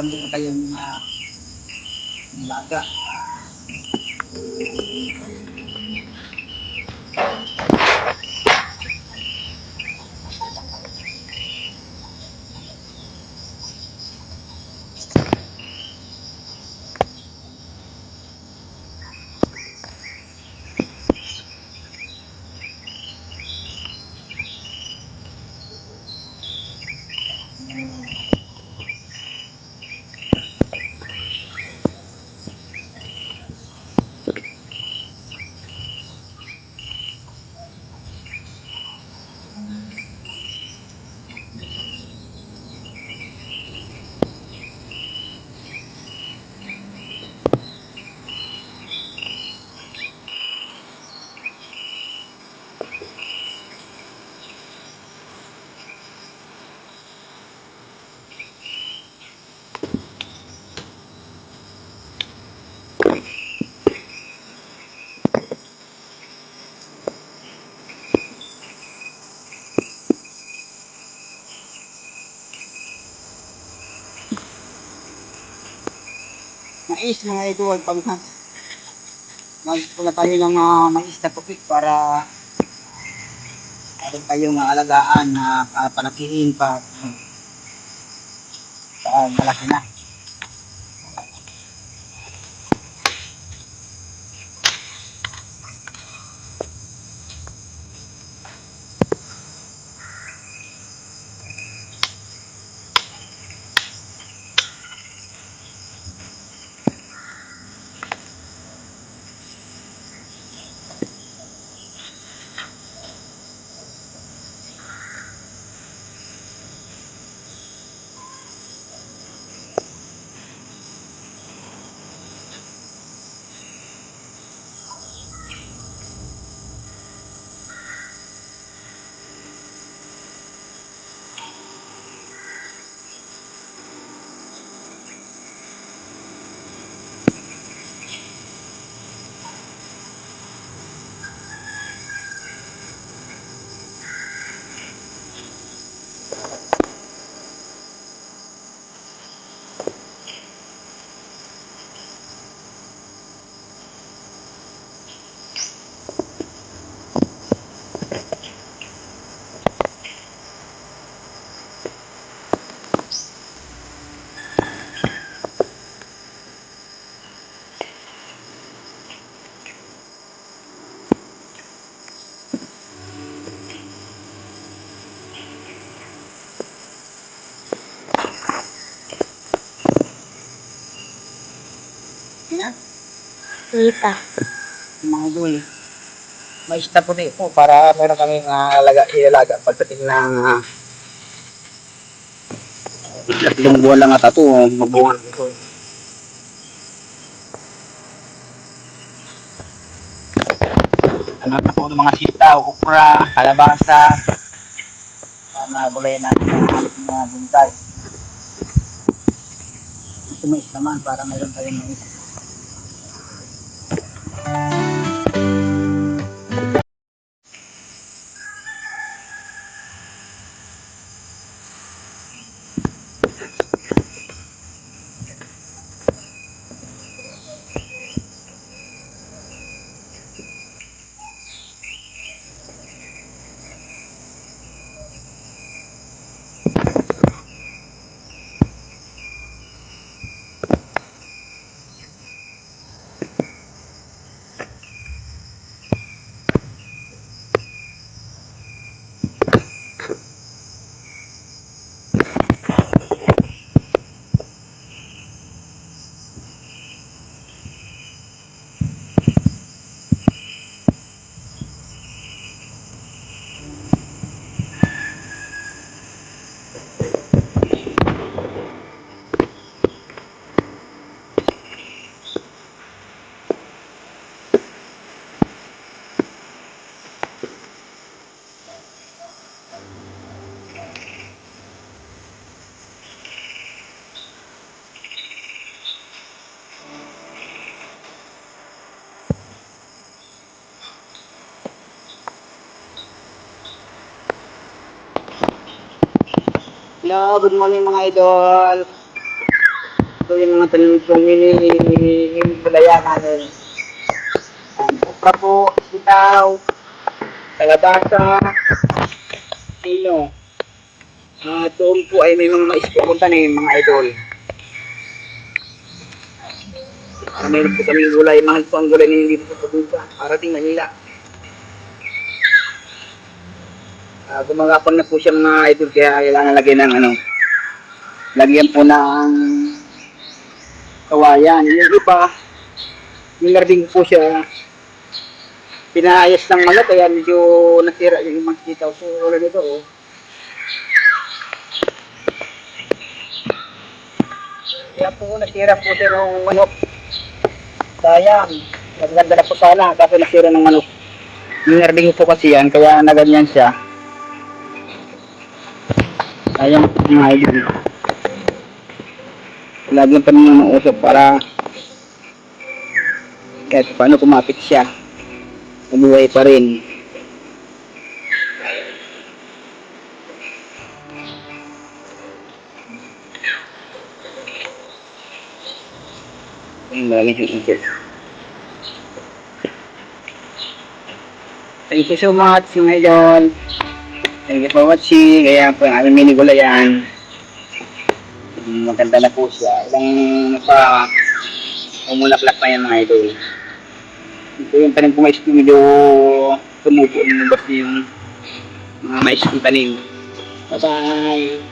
para meron kayong uh, laga. Mais mga idol pag magpula tayo ng uh, mais na tupik para meron kayong alagaan na uh, palakihin pa. Uh, malaki na yan Kita. mga idol na puti po para meron kaming uh, alaga, ilalaga pagdating ng uh, tatlong buwan lang at ito mabuhan ito Alam na po ng mga sitaw, okra, kalabasa, mga gulay ng mga buntay. Ito mais naman para mayroon tayong mais. Hello, good morning mga idol. Ito yung mga tanim kong hinihimbalaya namin. Okra po, sitaw, kalabasa, sino. Ah, doon po ay may mga mais pupunta na yung mga idol. Meron po kami gulay. Mahal po ang gulay na hindi po sa. Parating Manila. Ah, gumagapang na po siya mga idol kaya kailangan lagyan ng ano. Lagyan po ng kawayan. Yung iba, nilarding po siya. Pinaayos ng malat kaya medyo nasira yung magkita. So, wala nito oh. Kaya po nasira po siya ng manok. Sayang. Maganda na po sana kasi nasira ng manok. Nilarding po kasi yan kaya naganyan siya. Sayang po mga idol. Lagyan pa naman usok para kahit paano kumapit siya. Umuwi pa rin. Ang lagi yung ikit. Thank you so much, mga idol. Thank you for watching. Kaya po ang aming mini gulayan. Maganda na po siya. Ilang pa umulaklak pa yan mga idol. Ito yung tanim ko mais ko medyo tumubo basta yung mga mais kong tanim. Bye-bye!